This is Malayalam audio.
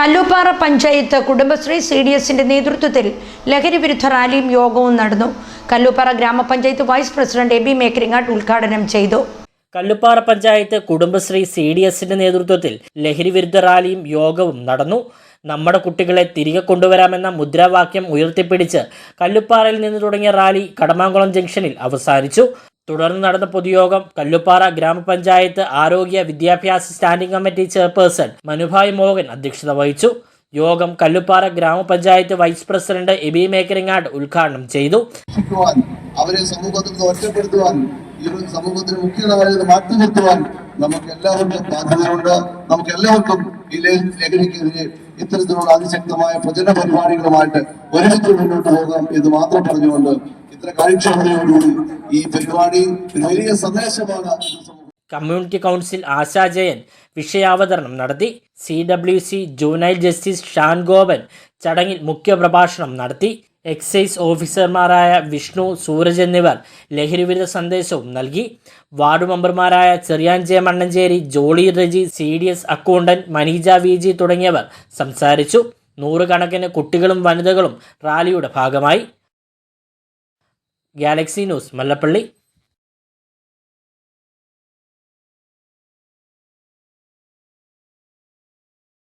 കല്ലൂപ്പാറ പഞ്ചായത്ത് കുടുംബശ്രീ സി ഡി എസിന്റെ നേതൃത്വത്തിൽ ലഹരി വിരുദ്ധ റാലിയും യോഗവും നടന്നു. കല്ലുപാറ ഗ്രാമപഞ്ചായത്ത് vice president A B Mekkaringattu ഉദ്ഘാടനം ചെയ്തു. കല്ലുപ്പാറ പഞ്ചായത്ത് കുടുംബശ്രീ സി ഡി എസിന്റെ നേതൃത്വത്തിൽ ലഹരി വിരുദ്ധ റാലിയും യോഗവും നടന്നു. നമ്മുടെ കുട്ടികളെ തിരികെ കൊണ്ടുവരാമെന്ന മുദ്രാവാക്യം ഉയർത്തിപ്പിടിച്ച് കല്ലുപ്പാറയിൽ നിന്ന് തുടങ്ങിയ റാലി കടമാങ്കുളം ജംഗ്ഷനിൽ അവസാനിച്ചു. തുടർന്ന് നടന്ന പൊതുയോഗം കല്ലുപ്പാറ ഗ്രാമപഞ്ചായത്ത് ആരോഗ്യ വിദ്യാഭ്യാസ standing committee chairperson Manubhai Mohan അധ്യക്ഷത വഹിച്ചു. യോഗം കല്ലുപ്പാറ ഗ്രാമപഞ്ചായത്ത് വൈസ് പ്രസിഡന്റ് എബി മേക്കറിങ്ങാട് ഉദ്ഘാടനം ചെയ്തു. അവരെ സമൂഹത്തിൽ ഒറ്റപ്പെടുത്തുവാൻ ഈ ഒരു സമൂഹത്തിന് മുഖ്യധാരയിൽ മാറ്റി നിർത്തുവാൻ നമുക്ക് എല്ലാവർക്കും ബാധ്യതയുണ്ട് നമുക്ക് എല്ലാവർക്കും ഈ ലഹ- ലഹരിക്കെതിരെ ഇത്തരത്തിലുള്ള അതിശക്തമായ പ്രചരണ പരിപാടികളുമായിട്ട് ഒരുമിച്ച് മുന്നോട്ട് പോകാം എന്ന് മാത്രം പറഞ്ഞുകൊണ്ട് ഇത്ര കാര്യക്ഷമതയോടുകൂടി ഈ പരിപാടി വലിയ സന്ദേശമാണ് കമ്മ്യൂണിറ്റി കൗൺസിൽ ആശാ ജയൻ വിഷയാവതരണം നടത്തി. C W C juvenile justice Shan Gopan ചടങ്ങിൽ മുഖ്യപ്രഭാഷണം നടത്തി. എക്സൈസ് ഓഫീസർമാരായ വിഷ്ണു സൂരജ് എന്നിവർ ലഹരിവിരുദ്ധ സന്ദേശവും നൽകി. വാർഡ് മെമ്പർമാരായ Cherian Mannancheri Jolly Reji C D S accountant Maneeja V G തുടങ്ങിയവർ സംസാരിച്ചു. നൂറുകണക്കിന് കുട്ടികളും വനിതകളും റാലിയുടെ ഭാഗമായി. Galaxy news Mallappally